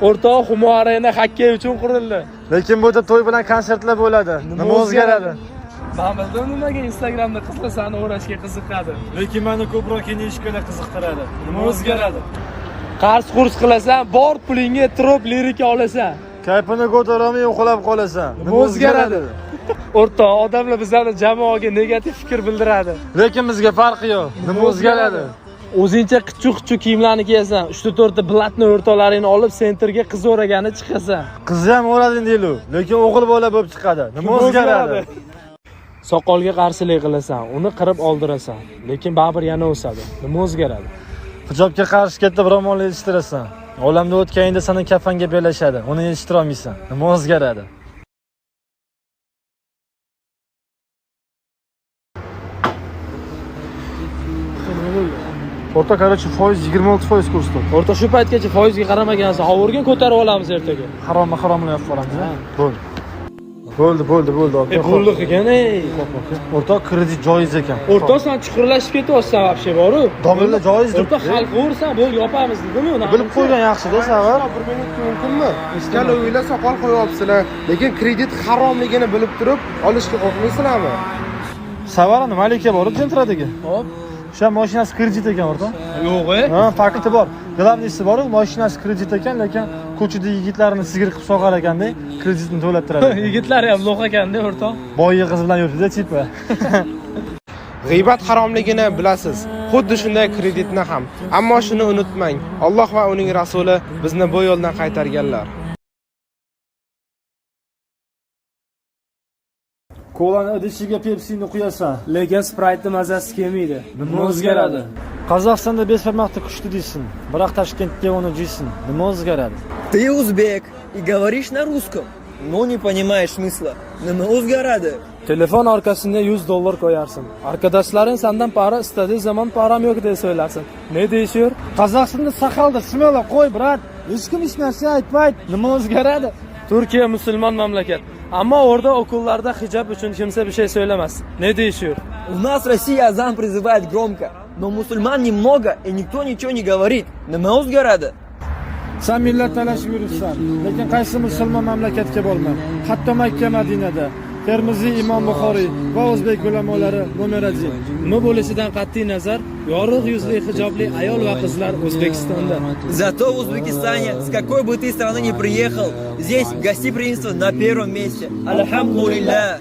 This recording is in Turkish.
O'rtoq Humo Arena xokkey uchun qurildi. Lekin bu yerda to'y bilan konsertlar bo'ladi. Nima o'zgaradi? Men bildim nimaga Instagramda qizlarni o'rashga qiziqadi. Lekin meni ko'proq kino ishkada qiziqtiradi. Nima o'zgaradi? Qarz kurs qilasan, bor pulingga trop lirika olasan. Kayfini ko'tarolmay uxlab qolasan. Nima o'zgaradi? O'rtoq, odamlar bizlarni jamoaga negativ fikr bildiradi. Lekin bizga farqi yo'q. Nima o'zgaradi? O'zingcha qichuq-qichuq kiyimlarni kiyasan, 3-4 ta blatni o'rtoqlaringni olib sentrga qiz o'ragani chiqasan. Qizni ham o'radin deylu, lekin o'g'il bola bo'lib chiqadi. Nima o'zgaradi? Soqolga qarshilik qilasan, uni qirib oldirasan, lekin baribir yana o'sadi. Nima o'zgaradi? Hijobga qarshi ketib ro'mol yetishtirasan. Olamda o'tganingda seni kafanga belashadi. Uni yetishtira olmaysan. Nima o'zgaradi? O'rta qarachi foiz 26 foiz kursda. O'rtoq shu paytgacha foizga qaramagansan, hovurgan ko'tarib olamiz ertaga. Haromma haromini yo'q qolamiz. Bo'ldi. Bo'ldi, bo'ldi, bo'ldi. E pulli qilgan ey. O'rtoq kredit joiz ekan. O'rtoq sen chuqurlashib ketyapsan вообще boru. Domilla joiz deb. O'rtoq xalqqa ursan, bo'ldi yopamiz dedimi uni? Bilib qo'ygan yaxshi-da, savar. bir minut mumkinmi ikkala uylar soqol qo'yyapsizlar lekin kredit haromligini bilib turib olishga qo'rqmaysizlarmi Savar nimalika bor Gentradiga. Hop. O'sha mashinasi kredit ekan o'rtoq. Yo'q e. Ha, fakti bor. Glavnisi bor, mashinasi kredit ekan, lekin ko'chada yigitlarni sigir qilib soqar ekanda, kreditni to'lattiradi. Yigitlar ham lo'q ekanda o'rtoq. Boyi qiz bilan yuribdi-da, tipa. g'iybat haromligini bilasiz xuddi shunday kreditni ham ammo shuni unutmang alloh va uning rasuli bizni bu yo'ldan qaytarganlar Kolani idishiga Pepsi'ni quyasan. Lekin Sprite'ni mazasi kelmaydi. Nima o'zgaradi? Qozog'istonda besfarmoqni qushdi deysin, biroq Toshkentga uni jiysin. Nima o'zgaradi? Ты узбек и говоришь на русском, но не понимаешь смысла. Nima o'zgaradi? Telefon orqasiga 100 dollar qo'yarsan. Arkadoshlaring sendan para istadiği zaman param yo'q deb so'ylarsan. Ne deyishir? Qozog'istonda saxalda smelo qo'y, brat. Hech kim hech narsa aytmaydi. Nima o'zgaradi? Turkiya musulmon mamlakat. Ammo orada okullarda hijab uchun kimsa bir şey söylemez. Ne deyishir? У нас Россия азан призывает громко, но мусульман немного и никто ничего не говорит. Nima o'zgaradi? Sen millat talashib yuribsan, lekin qaysi musulmon mamlakatga borma. Hatto Makka, Madinada Termiziy Imom Buxoriy va o'zbek ulamolari nomer 1. Nima bo'lishidan qat'iy nazar, yorug' yuzli hijobli ayol va qizlar O'zbekistonda. Зато в Узбекистане, с какой бы ты страны ни приехал, здесь гостеприимство на первом месте. Альхамдулилля.